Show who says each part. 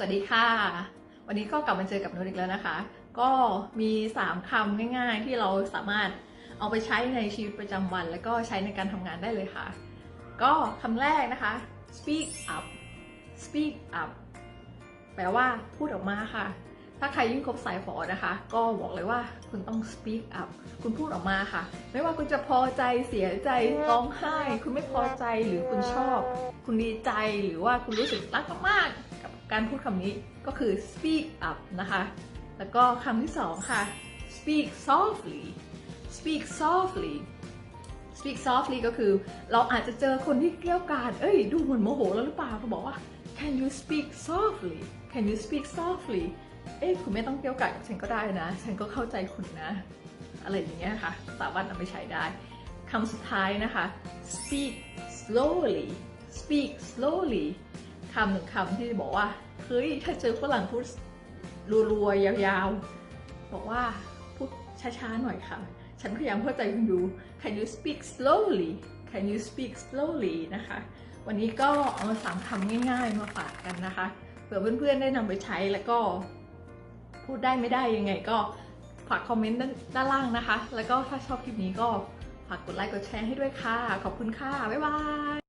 Speaker 1: วัสดีค่ะ วันนี้ก็กลับมาเจอกับนุชอีกแล้วนะคะ ก็มี 3คำง่าย ๆ ที่เราสามารถเอาไปใช้ในชีวิตประจำวัน แล้วก็ใช้ในการทำงานได้เลยค่ะ ก็คำแรกนะคะ speak up speak up แปลว่าพูดออกมาค่ะ ถ้าใครยิ่งคบสายฝอนะคะ ก็บอกเลยว่าคุณต้อง speak up คุณพูดออกมาค่ะ ไม่ว่าคุณจะพอใจเสียใจร้องไห้ คุณไม่พอใจหรือคุณชอบ คุณดีใจหรือว่าคุณรู้สึกรักมากๆ การพูดคำนี้ก็คือ speak up นะคะ แล้วก็คำที่สองค่ะ speak softly speak softly speak softly ก็คือเราอาจจะเจอคนที่เกลี้ยกล่อมเอ้ย ดูเหมือนโมโหแล้วหรือเปล่าเขาบอกว่า can you speak softly can you speak softly เอ้ยคุณไม่ต้องเกลี้ยกล่อมกับฉันก็ได้นะ ฉันก็เข้าใจคุณนะ อะไรอย่างเงี้ยค่ะ สามารถนำไปใช้ได้คำสุดท้ายนะคะ speak slowly speak slowly คำหนึ่งคำที่บอกว่า เฮ้ย ถ้าเจอฝรั่งพูดรัวๆ ยาวๆ บอกว่าพูดช้าๆ หน่อยค่ะ ฉันพยายามเข้าใจคุณดู Can you speak slowly Can you speak slowly นะคะ วันนี้ก็เอาสามคำง่ายๆ มาฝากกันนะคะ เผื่อเพื่อนๆ ได้นำไปใช้แล้วก็ พูดได้ไม่ได้ยังไงก็ฝากคอมเมนต์ด้านด้านล่างนะคะ แล้วก็ถ้าชอบคลิปนี้ก็ฝากกดไลค์กดแชร์ให้ด้วยค่ะ ขอบคุณค่ะ บ๊ายบาย